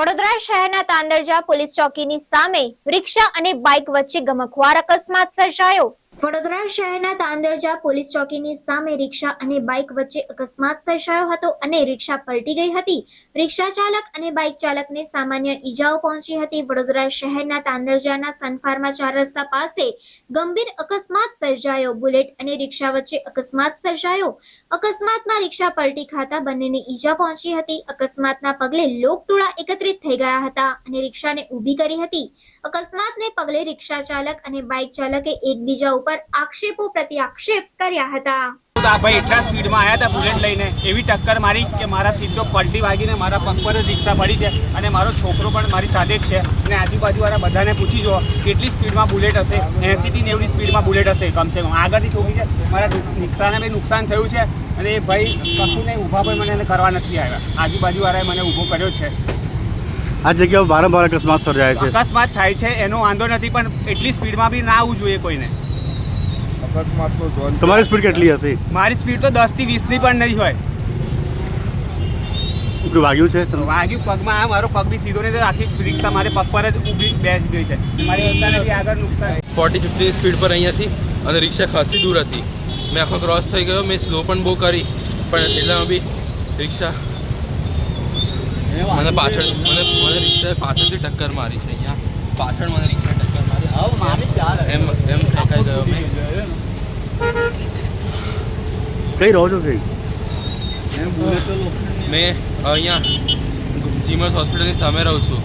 વડોદરા શહેરના તાંદરજા પોલીસ ચોકીની સામે રિક્ષા અને બાઇક વચ્ચે ગમખવાર અકસ્માત સર્જાયો. વડોદરા શહેરના તાંદરજા પોલીસ ચોકીની સામે રિક્ષા અને બાઇક વચ્ચે અકસ્માત સર્જાયો હતો અને રિક્ષા પલટી ગઈ હતી. રિક્ષા ચાલક અને બાઇક ચાલકને સામાન્ય ઈજાઓ પહોંચી હતી. વડોદરા શહેરના તાંદરજાના સનફાર્મા ચાર રસ્તા પાસે ગંભીર અકસ્માત સર્જાયો. બુલેટ અને રિક્ષા વચ્ચે અકસ્માત સર્જાયો. અકસ્માતમાં રિક્ષા પલટી ખાતા બંનેને ઈજા પહોંચી હતી. અકસ્માતના પગલે લોકટોળા એકત્રિત થઈ ગયા હતા અને રિક્ષાને ઊભી કરી હતી. અકસ્માતને પગલે રિક્ષા ચાલક અને બાઇક ચાલકે એકબીજા ઉપર આક્ષેપો પ્રતિ આક્ષેપ કર્યા હતા. આ ભાઈ એટલા સ્પીડમાં આવ્યા હતા બુલેટ લઈને. એવી ટક્કર મારી કે મારા સીધો પલટી વાગીને મારા પગ પર જ રિક્ષા પડી છે અને મારો છોકરો પણ મારી સાથે જ છે. અને આજુબાજુવાળા બધાને પૂછી જુઓ કેટલી સ્પીડમાં બુલેટ હશે? એંસીથી નેવની સ્પીડમાં બુલેટ હશે કમસે કમ. આગળથી ઠોકી છે મારા રિક્ષાને બી નુકસાન થયું છે અને એ ભાઈ કશું નહીં ઊભા પણ મને એને કરવા નથી આવ્યા. આજુબાજુવાળાએ મને ઊભો કર્યો છે. આ જગ્યાઓ વારંવાર અકસ્માત સર્જાય છે. અકસ્માત થાય છે એનો વાંધો નથી પણ એટલી સ્પીડમાં બી ના આવવું જોઈએ કોઈને. અકસ્માત તો જોન તમારી સ્પીડ કેટલી હતી? મારી સ્પીડ તો દસથી વીસની પણ નહીં હોય. વાગ્યું છે? વાગ્યું પગમાં આ મારો પગ બી સીધો નહીં તો આખી રિક્ષા મારે પગ પર જ ઊભી બેસી ગઈ છે. મારી બી આગળ નુકસાન. ફોર્ટી ફિફ્ટી સ્પીડ પર અહીંયાથી અને રિક્ષા ખાસી દૂર હતી. મેં આખો ક્રોસ થઈ ગયો મેં સ્લો પણ બહુ કરી પણ એટલામાં બી રિક્ષા મને પાછળ મને મને રિક્ષાએ પાછળથી ટક્કર મારી છે અહીંયા. પાછળ મને રિક્ષા ટક્કર મારી. એમ એમ ફેંકાઈ ગયો મેં કઈ રહો છો કઈ? મેં અહીંયા જીમસ હોસ્પિટલની સામે રહું છું.